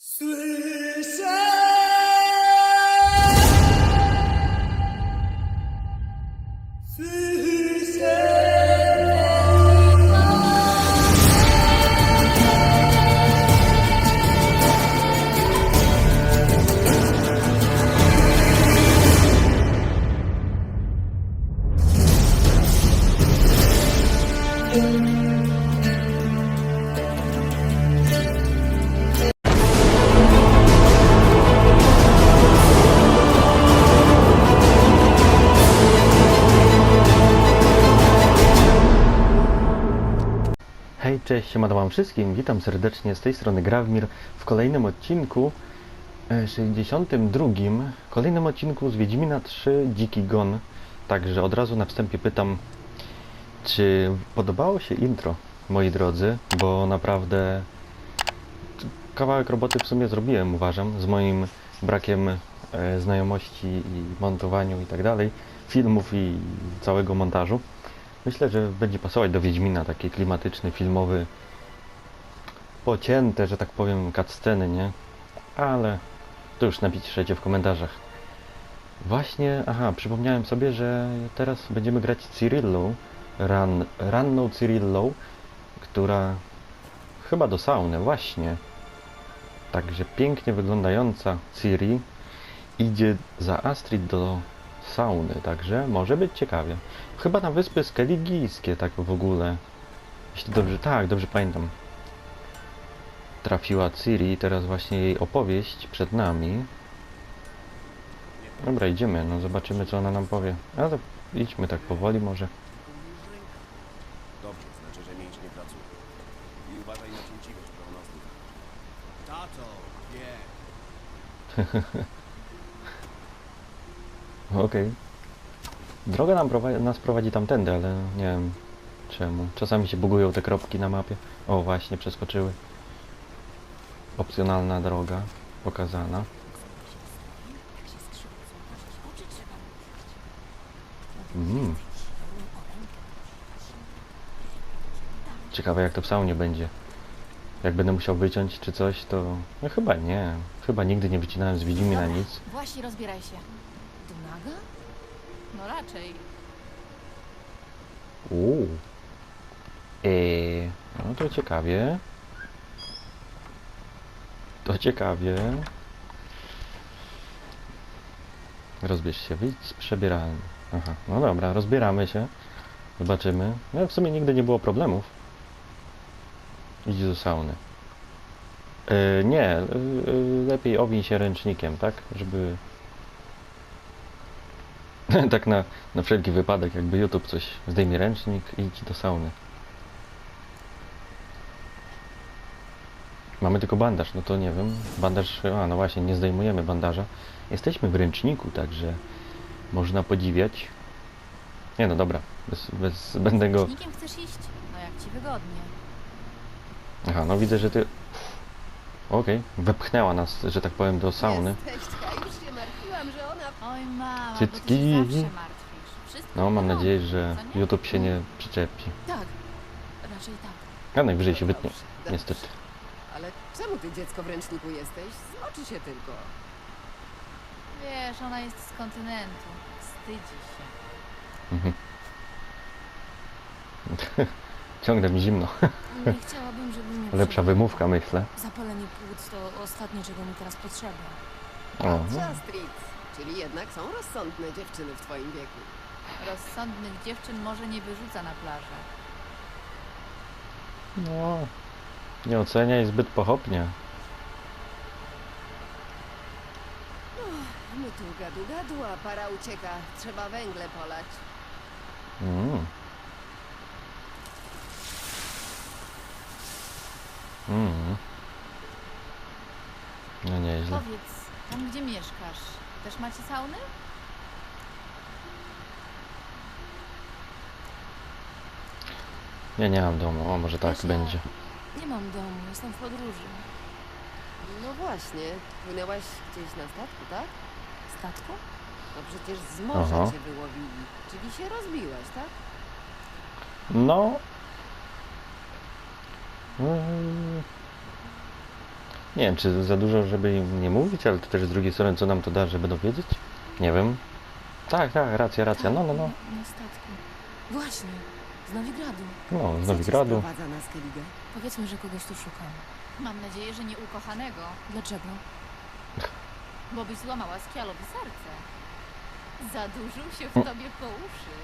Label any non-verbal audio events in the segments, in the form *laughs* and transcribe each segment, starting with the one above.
Sue siemano wam wszystkim, witam serdecznie z tej strony Grawmir w kolejnym odcinku, e, 62, kolejnym odcinku z Wiedźmina 3 Dziki Gon. Także od razu na wstępie pytam, czy podobało się intro, moi drodzy, bo naprawdę kawałek roboty w sumie zrobiłem, uważam, z moim brakiem e, znajomości i montowaniu i tak dalej, filmów i całego montażu. Myślę, że będzie pasować do Wiedźmina, taki klimatyczny, filmowy, pocięte, że tak powiem, cutsceny, nie? Ale to już napiszecie w komentarzach. Właśnie, aha, przypomniałem sobie, że teraz będziemy grać Cyrillą, ran, ranną Cyrillą, która chyba do sauny, właśnie. Także pięknie wyglądająca Ciri idzie za Astrid do sauny, także może być ciekawie. Chyba na wyspy Skelligijskie, tak w ogóle. Jeśli dobrze, tak, dobrze pamiętam. Trafiła Ciri, teraz właśnie jej opowieść przed nami. Dobra, idziemy, no zobaczymy co ona nam powie. A to idźmy tak powoli może. Dobrze, znaczy, że mięśnie nie pracuje. I uważaj na ona zdycha. Tato, wie. *laughs* Okej. Droga nam prowadzi, nas prowadzi tamtędy, ale nie wiem czemu. Czasami się bugują te kropki na mapie. O, właśnie, przeskoczyły. Opcjonalna droga pokazana. Mm. Ciekawe jak to w saunie będzie. Jak będę musiał wyciąć czy coś, to... No chyba nie. Chyba nigdy nie wycinałem z Wiedźmina Dobra, nic. Właśnie rozbieraj się. Dunaga? No raczej. Uuu. Eee, no to ciekawie. To ciekawie. Rozbierz się, wyjdź z. Aha, no dobra, rozbieramy się. Zobaczymy. No w sumie nigdy nie było problemów. Idź do sauny. Eee, nie, e, lepiej owiń się ręcznikiem, tak? Żeby *laughs* tak na, na wszelki wypadek, jakby YouTube coś zdejmie ręcznik i idź do sauny. Mamy tylko bandaż, no to nie wiem. Bandaż, a no właśnie, nie zdejmujemy bandaża. Jesteśmy w ręczniku, także można podziwiać. Nie no dobra, bez, bez, będę go... Nikiem chcesz iść? No jak ci wygodnie. Aha, no widzę, że ty... Okej, wepchnęła nas, że tak powiem, do sauny. Jesteś, a już się martwiłam, Oj mama, bo ty Cycki. się zawsze martwisz. Wszystko No, mam nadzieję, że co nie? YouTube się nie przyczepi. Tak, raczej tak. A najwyżej się wytnie, Dobrze. *laughs* niestety. Ale czemu ty dziecko w ręczniku jesteś? Zmoczy się tylko. Wiesz, ona jest z kontynentu. Wstydzi się. Mhm. *laughs* Ciągle mi zimno. *laughs* Nie chciałabym, żeby mnie Lepsza wymówka, myślę. Zapalenie płuc to ostatnie, czego mi teraz potrzeba. O, no. Czyli jednak są rozsądne dziewczyny w twoim wieku. Rozsądnych dziewczyn może nie wyrzuca na plażę. no, nie oceniaj zbyt pochopnie. My tu gadu gadu, a para ucieka. Trzeba węgle polać. Mm. Mm. No nieźle. Powiedz, tam gdzie mieszkasz, też macie sauny? Ja nie mam domu, o może tak Też nie. będzie. Nie mam domu, jestem w podróży. No właśnie, płynęłaś gdzieś na statku, tak? Statku? No przecież z morza Aha. cię wyłowili. Czyli się rozbiłaś, tak? No. Mm. Nie wiem, czy za dużo, żeby im nie mówić, ale to też z drugiej strony, co nam to da, żeby dowiedzieć? Nie wiem. Tak, tak, racja, racja. No, no, no. Na statku. Właśnie, z Nowigradu. No, z Co cię Nowigradu. sprowadza na Skellige? Powiedzmy, że kogoś tu szukam. Mam nadzieję, że nie ukochanego, Dlaczego? bo byś złamała Skialowi serce. Zadłużył się w tobie po uszy.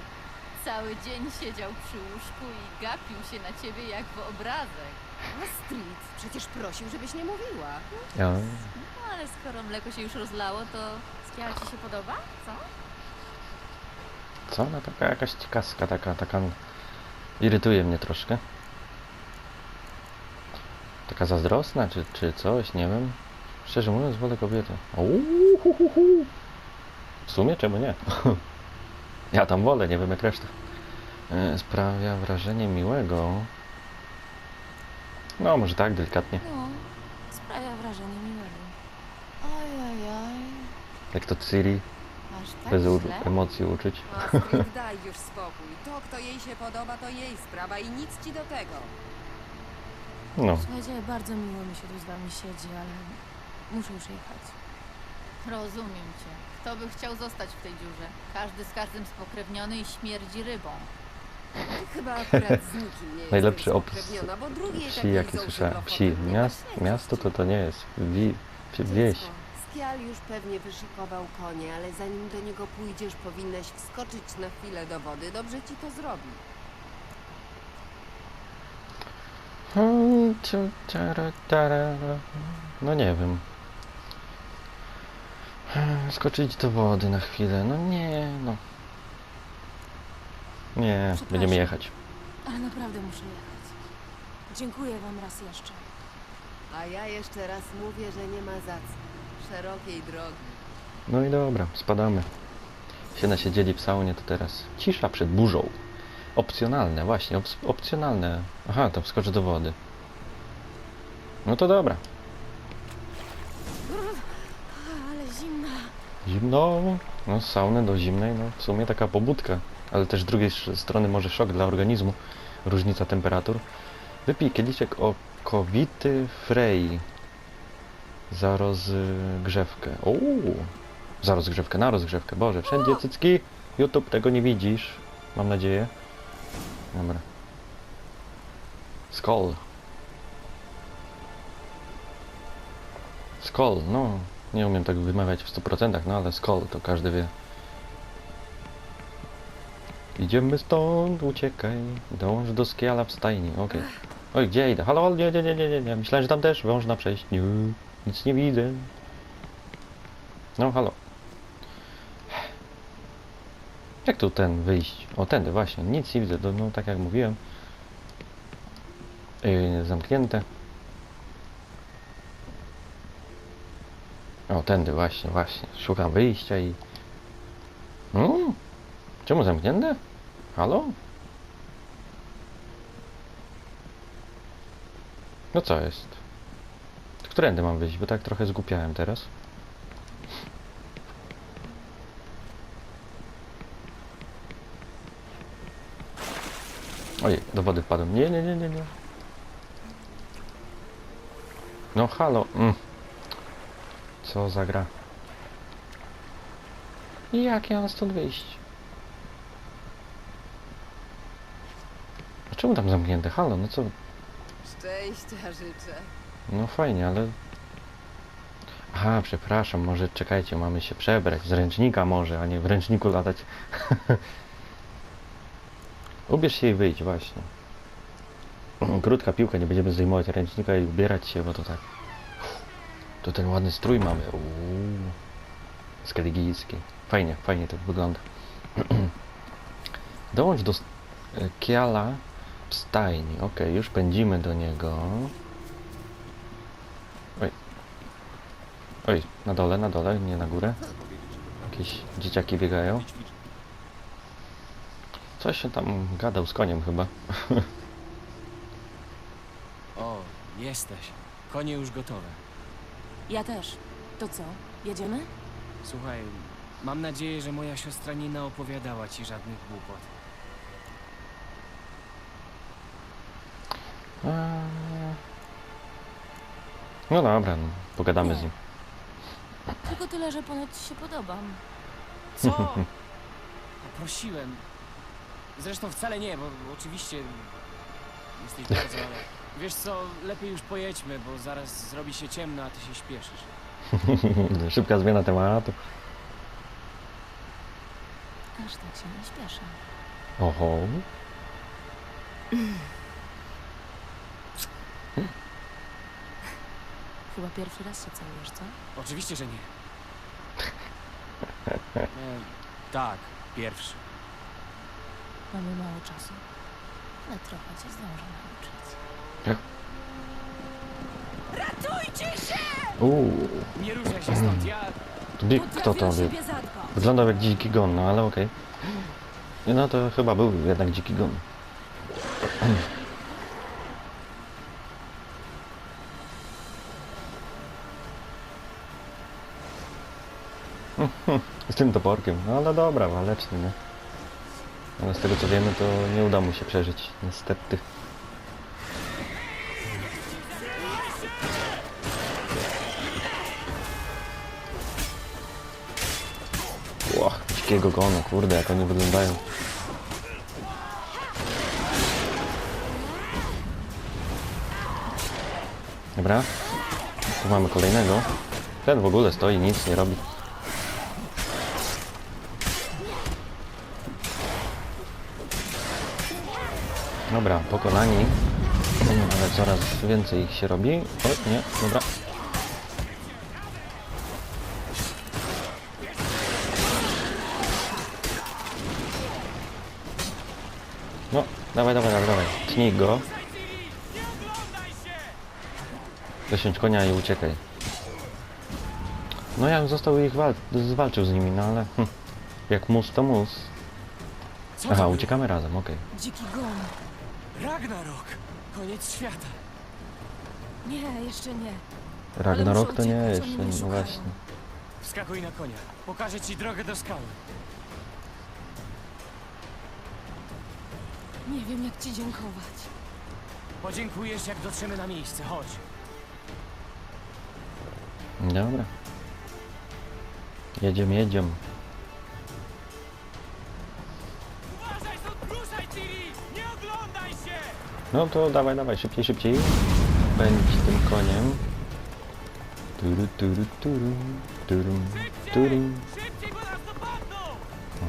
Cały dzień siedział przy łóżku i gapił się na ciebie jak w obrazek. Astrid, przecież prosił, żebyś nie mówiła. Ja, No ale skoro mleko się już rozlało, to Skial ci się podoba? Co? co? No taka jakaś ciekawska, taka, taka... Irytuje mnie troszkę. Taka zazdrosna, czy, czy coś, nie wiem. Szczerze mówiąc, wolę kobietę. Uuuhuhuhu. W sumie, czemu nie? *laughs* ja tam wolę, nie wiem jak reszta. E, Sprawia wrażenie miłego. No, może tak, delikatnie. No, sprawia wrażenie miłego. Oj, oj, oj. Jak to Ciri Aż tak bez u- źle? emocji uczyć. *laughs* Astrid, daj już spokój. To, kto jej się podoba, to jej sprawa i nic ci do tego. No, Słuchajcie, bardzo miło mi się tu z wami siedzi, ale muszę już jechać. Rozumiem cię. Kto by chciał zostać w tej dziurze? Każdy z każdym spokrewniony i śmierdzi rybą. Chyba akurat z nikim nie *laughs* Najlepszy jesteś opis wsi, jaki słyszałem. Wsi, miast, miasto to to nie jest. Wi, wieś. Skial już pewnie wyszykował konie, ale zanim do niego pójdziesz, powinnaś wskoczyć na chwilę do wody. Dobrze ci to zrobi. Hmm. No nie wiem. Hmm, Skoczyć do wody na chwilę. No nie, no. Nie, Przepraszam. będziemy jechać. Ale naprawdę muszę jechać. Dziękuję wam raz jeszcze. A ja jeszcze raz mówię, że nie ma za co. Szerokiej drogi. No i dobra, spadamy. Się nasiedzieli w saunie, to teraz cisza przed burzą. Opcjonalne, właśnie, ops- opcjonalne. Aha, to wskocz do wody. No to dobra. Ale zimna. Zimno, no z sauny do zimnej, no w sumie taka pobudka, ale też z drugiej strony może szok dla organizmu, różnica temperatur. Wypij kieliszek okowity Frey za rozgrzewkę. Uuu, za rozgrzewkę, na rozgrzewkę, Boże, wszędzie cycki, YouTube tego nie widzisz, mam nadzieję. Dobra. Skol. Skol, no, nie umiem tak wymawiać w 100%, no ale skol to każdy wie. Idziemy stąd, uciekaj. Dąż do skiala w stajni, okej. Oj, gdzie idę? Halo, nie, nie, nie, nie, nie. Myślałem, że tam też można przejść. Nie, nic nie widzę. No, halo. Jak tu ten wyjść? O, tędy, właśnie. Nic nie widzę, no tak jak mówiłem. Yy, zamknięte. O, tędy, właśnie, właśnie. Szukam wyjścia i... Mm? Czemu zamknięte? Halo? No co jest? Którędy mam wyjść? Bo tak trochę zgłupiałem teraz. Ojej, do wody wpadłem. Nie, nie, nie, nie, nie. No halo. Mm. Co za gra? I jak ja mam stąd wyjść? A czemu tam zamknięte? Halo, no co? Szczęścia życzę. No fajnie, ale... Aha, przepraszam, może czekajcie, mamy się przebrać. Z ręcznika może, a nie w ręczniku latać. *laughs* Ubierz się i wyjdź, właśnie. Krótka piłka, nie będziemy zdejmować ręcznika i ubierać się, bo to tak... To ten ładny strój mamy. Uuu. Skeligijski. Fajnie, fajnie to wygląda. *clears throat* Dołącz do e, Kiala stajni. Ok, już pędzimy do niego. Oj. Oj, na dole, na dole, nie na górę. Jakieś dzieciaki biegają. Coś się tam gadał z koniem chyba. *laughs* O, jesteś. Konie już gotowe. Ja też. To co? Jedziemy? Słuchaj, mam nadzieję, że moja siostra nie naopowiadała ci żadnych głupot. Eee, No dobra, no, pogadamy z Nie. nim. Tylko tyle, że ponoć ci się podobam. Co? *laughs* Prosiłem. Zresztą wcale nie, bo oczywiście jesteś bardzo, ale *laughs* wiesz co, lepiej już pojedźmy, bo zaraz zrobi się ciemno, a ty się śpieszysz. *laughs* Szybka zmiana tematu. Aż tak się nie śpieszę. Oho. Chyba pierwszy raz się całujesz, co? Oczywiście, że nie. E, tak, pierwszy. Mamy mało czasu. Ale trochę cię zdążę nauczyć. Uuu. Nie ruszaj się stąd, ja... Bi- Kto to wie? Wyglądał jak dziki gon, no ale okej. Nie, No to chyba był jednak dziki gon. *clears throat* Z tym toporkiem, no ale dobra, waleczny, nie? Ale z tego co wiemy, to nie uda mu się przeżyć, niestety. Ło, dzikiego gonu, kurde, jak oni wyglądają. Dobra. Tu mamy kolejnego. Ten w ogóle stoi, nic nie robi. Dobra, pokonani. Ale coraz więcej ich się robi. O, nie, dobra. Dawaj, dawaj, dawaj, dawaj. Tnij go. Dosiądź konia i uciekaj. No ja bym został ich wal zwalczył z nimi, no ale... Hm, jak mus to mus. Co Aha, to uciekamy razem, okej. Dziki gon. Ragnarok! Koniec świata! Nie, jeszcze nie. Ragnarok muszę to nie uciekać, oni jeszcze, mnie no szukają. właśnie. Wskakuj na konia. Pokażę ci drogę do skały. Nie wiem, jak ci dziękować. Podziękujesz, jak dotrzemy na miejsce. Chodź. Dobra. Jedziemy, jedziemy. Uważaj, Ciri! Nie oglądaj się! No to dawaj, dawaj, szybciej, szybciej. Pędź tym koniem. Turu, turu, turu, turu, turu. Szybciej, bo nas dopadną!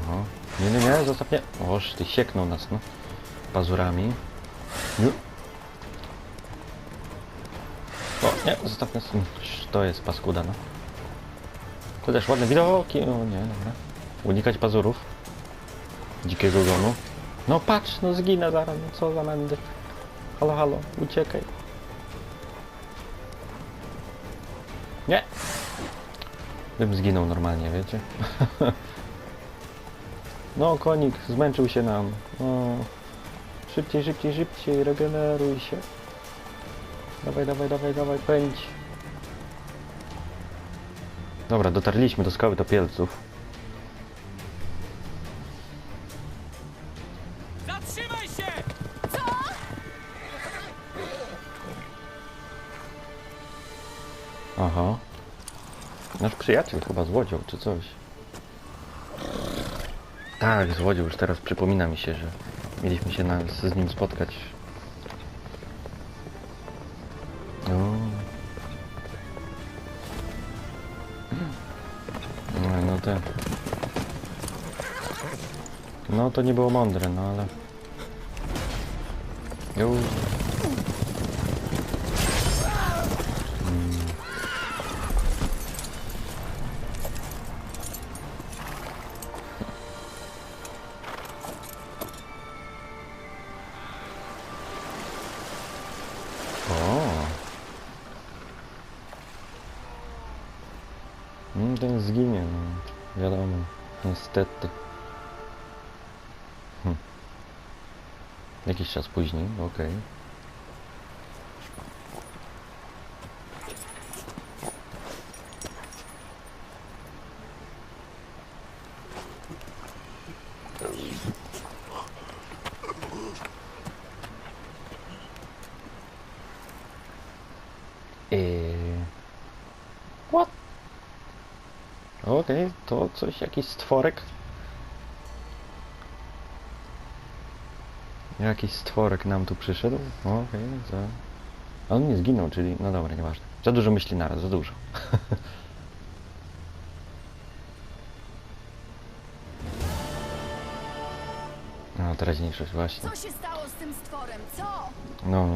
Aha. Nie, nie, nie, zostaw mnie. Oż, ty sieknął nas, no. Pazurami. O, nie, zostaw nas. To jest paskuda, no. To też ładne widoki. O nie, dobra. Unikać pazurów. Dzikiego gonu. No patrz, no zginę zaraz, no co za mędy. Halo, halo, uciekaj. Nie. Bym zginął normalnie, wiecie. *laughs* No, konik zmęczył się nam. No. Szybciej, szybciej, szybciej, regeneruj się. Dawaj, dawaj, dawaj, dawaj, pędź. Dobra, dotarliśmy do skały topielców. Zatrzymaj się! Aha. Nasz przyjaciel chyba złodział, czy coś. Tak, złodział, już teraz przypomina mi się, że mieliśmy się na, z nim spotkać. No. No, no te. No to nie było mądre, no ale... Mm, ten zginie, no. Wiadomo. Niestety. Hm. Jakiś czas później, okej. Eee, What? Okej, to coś, jakiś stworek. Jakiś stworek nam tu przyszedł. Okej, za... A on nie zginął, czyli... No dobra, nieważne. Za dużo myśli naraz, za dużo. *laughs* No, teraźniejszość, właśnie. Co się stało z tym stworem? Co? No,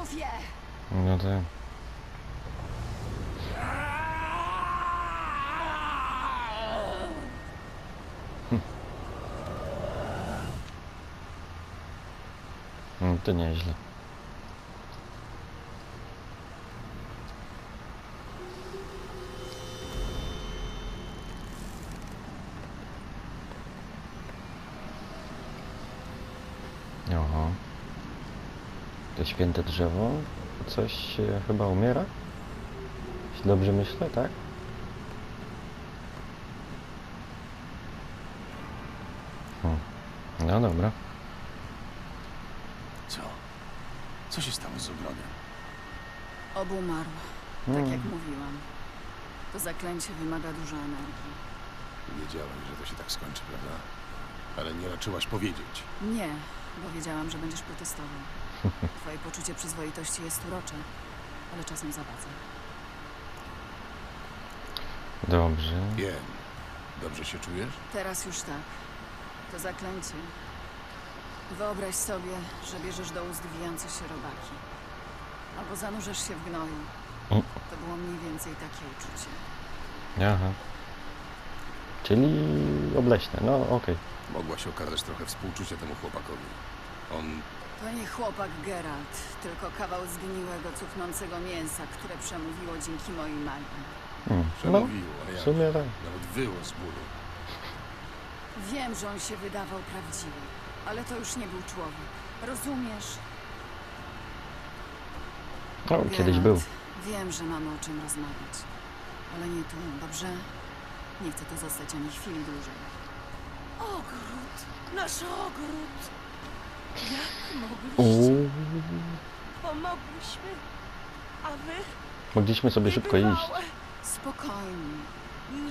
mówię. No to... No to nieźle. Oho. To święte drzewo. Coś chyba umiera? Jeśli dobrze myślę, tak? Hmm. No dobra. Co? Co się stało z ogrodem? Obumarł, tak Mm. jak mówiłam. To zaklęcie wymaga dużo energii. Wiedziałem, że to się tak skończy, prawda? Ale nie raczyłaś powiedzieć. Nie, bo wiedziałam, że będziesz protestował. Twoje poczucie przyzwoitości jest urocze, ale czasem zawadza. Dobrze. Wiem. Dobrze się czujesz? Teraz już tak. To zaklęcie. Wyobraź sobie, że bierzesz do ust wijące się robaki. Albo zanurzasz się w gnoju. To było mniej więcej takie uczucie. Aha. Czyli obleśne. No okej. Mogłaś okazać trochę współczucia temu chłopakowi. On... To nie chłopak Geralt, tylko kawał zgniłego, cuchnącego mięsa, które przemówiło dzięki mojej magii. Hmm. No, Przemówiło, a w jak? sumie tak. Nawet wyło z bólu. Wiem, że on się wydawał prawdziwy, ale to już nie był człowiek. Rozumiesz? No, kiedyś Geralt, był. Wiem, że mamy o czym rozmawiać, ale nie tu, dobrze? Nie chcę tu zostać ani chwili dłużej. Ogród! Nasz ogród! Jak. Pomogłyśmy, a wy Mogliśmy sobie szybko iść. niebywałe. Spokojnie.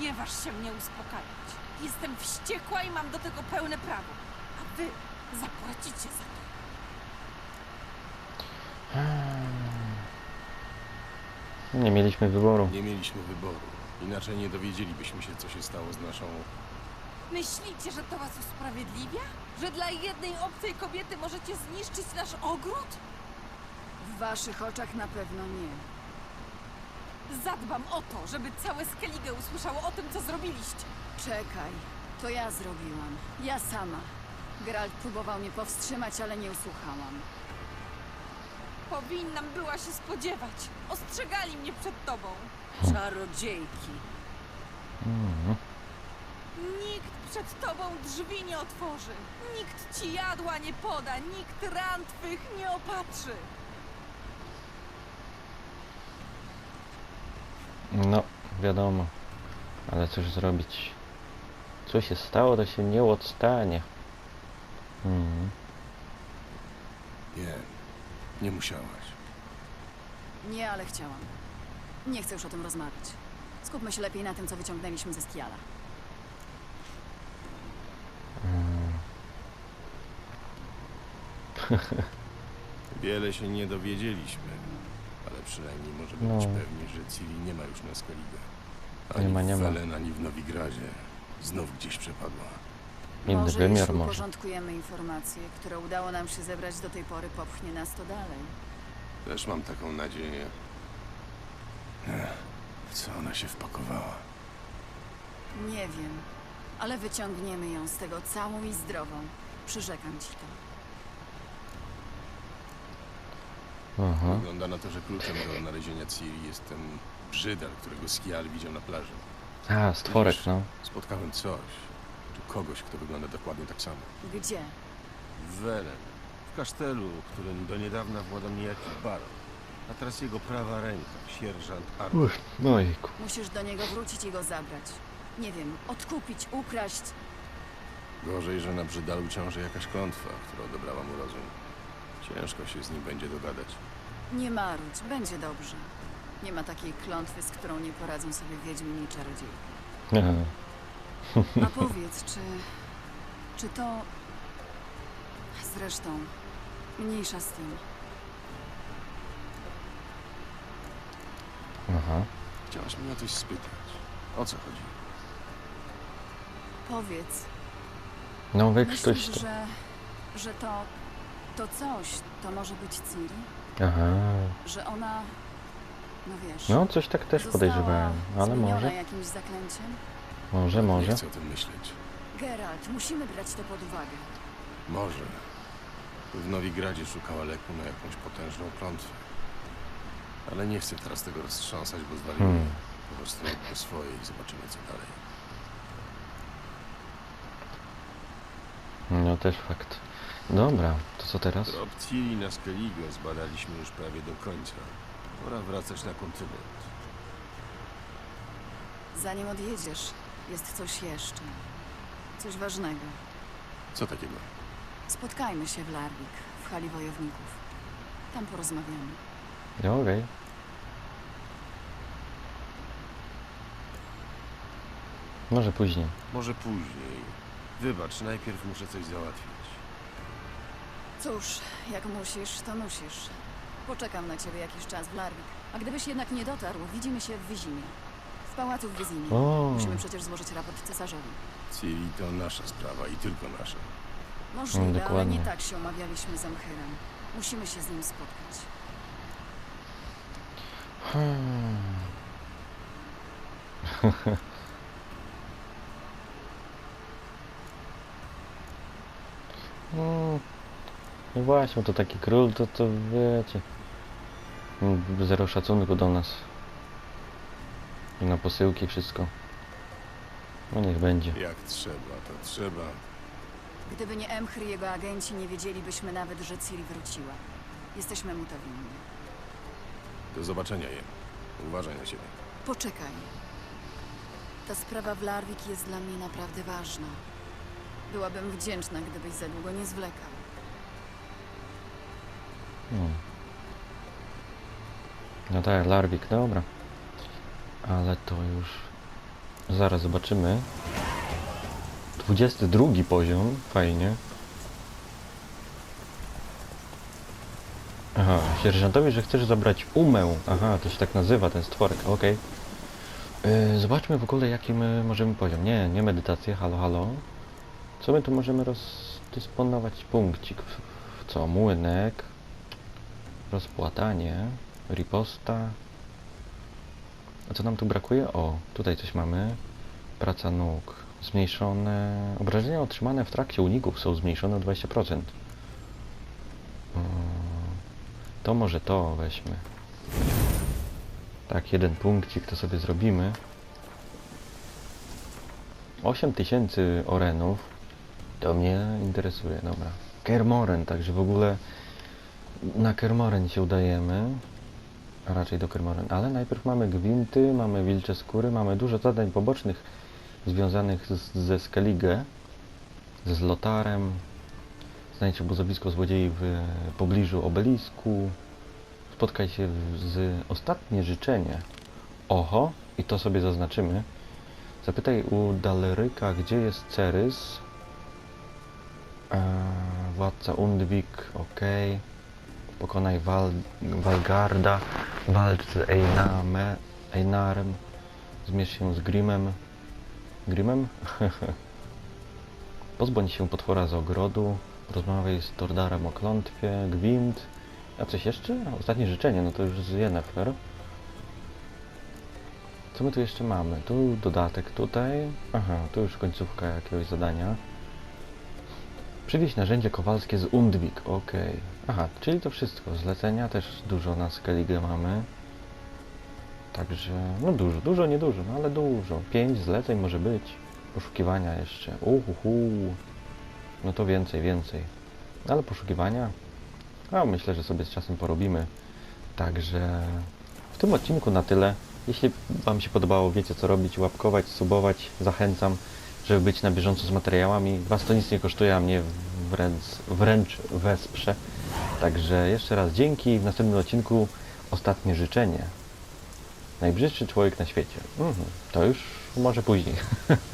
Nie waż się mnie uspokajać. Jestem wściekła i mam do tego pełne prawo. A wy zapłacicie za to. Nie mieliśmy wyboru. Nie mieliśmy wyboru. Inaczej nie dowiedzielibyśmy się, co się stało z naszą... Myślicie, że to was usprawiedliwia? Że dla jednej obcej kobiety możecie zniszczyć nasz ogród? W waszych oczach na pewno nie. Zadbam o to, żeby całe Skellige usłyszało o tym, co zrobiliście. Czekaj, to ja zrobiłam. Ja sama. Geralt próbował mnie powstrzymać, ale nie usłuchałam. Powinnam była się spodziewać. Ostrzegali mnie przed tobą. Czarodziejki. Nikt przed tobą drzwi nie otworzy. Nikt ci jadła nie poda. Nikt ran twych nie opatrzy. No, wiadomo. Ale cóż zrobić? Co się stało, to się nie odstanie. Mhm. Nie. Nie musiałaś. Nie, ale chciałam. Nie chcę już o tym rozmawiać. Skupmy się lepiej na tym, co wyciągnęliśmy ze Skiala. *laughs* Wiele się nie dowiedzieliśmy. Ale przynajmniej możemy No. być pewni, że Ciri nie ma już na Skellige. Nie Ani ma, nie w ma. Velen, ani w Nowigradzie. Znów gdzieś przepadła. Inny może wymiar jeśli może. uporządkujemy informacje, które udało nam się zebrać do tej pory, popchnie nas to dalej. Też mam taką nadzieję. Ech, w co ona się wpakowała? Nie wiem, Ale wyciągniemy ją z tego całą i zdrową. Przyrzekam ci to. Aha. Wygląda na to, że kluczem do znalezienia Ciri jest ten brzydal, którego Skial widział na plaży. A, stworek, no. Spotkałem coś, czy kogoś, kto wygląda dokładnie tak samo. Gdzie? W Welen, w kasztelu, którym do niedawna władał niejaki baron. A teraz jego prawa ręka, sierżant Arthur. Uff, no ojku. Musisz do niego wrócić i go zabrać. Nie wiem, odkupić, ukraść. Gorzej, że na brzydalu ciąży jakaś klątwa, która odebrała mu rozum. Ciężko się z nim będzie dogadać. Nie marudź, będzie dobrze. Nie ma takiej klątwy, z którą nie poradzą sobie wiedźmini czarodziejki. Aha. A powiedz, czy... Czy to... Zresztą, mniejsza z tym. Aha. Chciałaś mnie o coś spytać. O co chodzi? Powiedz, No ktoś myślisz, to. że... że to... To coś, to może być Ciri? Aha. Że ona... No wiesz... No, coś tak też została podejrzewałem, ale zmieniona może, jakimś zaklęciem? może, Nie może. chcę o tym myśleć. Geralt, musimy brać to pod uwagę. Może. W Nowigradzie szukała leku na jakąś potężną klątwę. Ale nie chcę teraz tego roztrząsać, bo zwariuję. Hmm. Po prostu robię to swoje i zobaczymy, co dalej. No też fakt. Dobra, to co teraz? Trop Ciri na Skellige zbadaliśmy już prawie do końca. Pora wracać na kontynent. Zanim odjedziesz, jest coś jeszcze. Coś ważnego. Co takiego? Spotkajmy się w Larwik, w hali wojowników. Tam porozmawiamy. No, okej. Może później. Może później. Wybacz, najpierw muszę coś załatwić. Cóż, jak musisz, to musisz. Poczekam na ciebie jakiś czas w Larwik. A gdybyś jednak nie dotarł, widzimy się w Wyzimie. W pałacu w Wyzimie. O, Musimy przecież złożyć raport cesarzowi. Ciri to nasza sprawa i tylko nasza. Możliwe, ale dokładnie. nie tak się umawialiśmy z Amchyrem. Musimy się z nim spotkać. Hmm. *laughs* No, no właśnie, to taki król, to, to wiecie. mm, Zero szacunku do nas. I na posyłki wszystko. No niech będzie. Jak trzeba, to trzeba. Gdyby nie Emchyr i jego agenci, nie wiedzielibyśmy nawet, że Ciri wróciła. Jesteśmy mu to winni. Do zobaczenia, je. Uważaj na siebie. Poczekaj. Ta sprawa w Larwik jest dla mnie naprawdę ważna. Byłabym wdzięczna, gdybyś za długo nie zwlekał. No, no tak, Larwik, dobra. Ale to już zaraz zobaczymy. 22 poziom, fajnie. Aha, sierżantowi, że chcesz zabrać umę. Aha, to się tak nazywa ten stworek, okej. Yy, zobaczmy w ogóle jaki my możemy poziom. Nie, nie medytację, halo, halo. Co my tu możemy rozdysponować? Punkcik. Co? Młynek. Rozpłatanie. Riposta. A co nam tu brakuje? O, tutaj coś mamy. Praca nóg. Zmniejszone. Obrażenia otrzymane w trakcie uników są zmniejszone o 20%. Mm, To może to weźmy. Tak, jeden punkcik to sobie zrobimy. 8000 orenów. To mnie interesuje, dobra. Kermoren, także w ogóle na Kermoren się udajemy. A raczej do Kermoren. Ale najpierw mamy gwinty, mamy wilcze skóry, mamy dużo zadań pobocznych związanych z, ze Skellige, z Lotarem. Znajdź obozowisko złodziei w pobliżu obelisku. Spotkaj się z ostatnie życzenie. Oho, i to sobie zaznaczymy. Zapytaj u Daleryka, gdzie jest Cerys. Eee, władca Undwik, ok. Pokonaj Wal Walgarda. Walcz z Einame, Einarem. Zmierz się z Grimem. Grimem? *laughs* Pozbądź się potwora z ogrodu. Rozmawiaj z Tordarem o klątwie. Gwint. A coś jeszcze? Ostatnie życzenie, no to już z Yennefer. Co my tu jeszcze mamy? Tu dodatek tutaj. Aha, tu już końcówka jakiegoś zadania. Przywieźć narzędzie kowalskie z Undwik, okej. Aha, czyli to wszystko. Zlecenia też dużo na Skellige mamy. Także, no dużo, dużo, nie dużo, no ale dużo. Pięć zleceń może być. Poszukiwania jeszcze. Uhuhu. No to więcej, więcej. Ale poszukiwania? A myślę, że sobie z czasem porobimy. Także w tym odcinku na tyle. Jeśli Wam się podobało, wiecie co robić, łapkować, subować, zachęcam, żeby być na bieżąco z materiałami. Was to nic nie kosztuje, a mnie wręcz, wręcz wesprze. Także jeszcze raz dzięki. W następnym odcinku ostatnie życzenie. Najbrzydszy człowiek na świecie. Mhm, to już może później.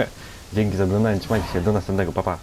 *laughs* dzięki za oglądanie, trzymajcie się, do następnego, pa pa.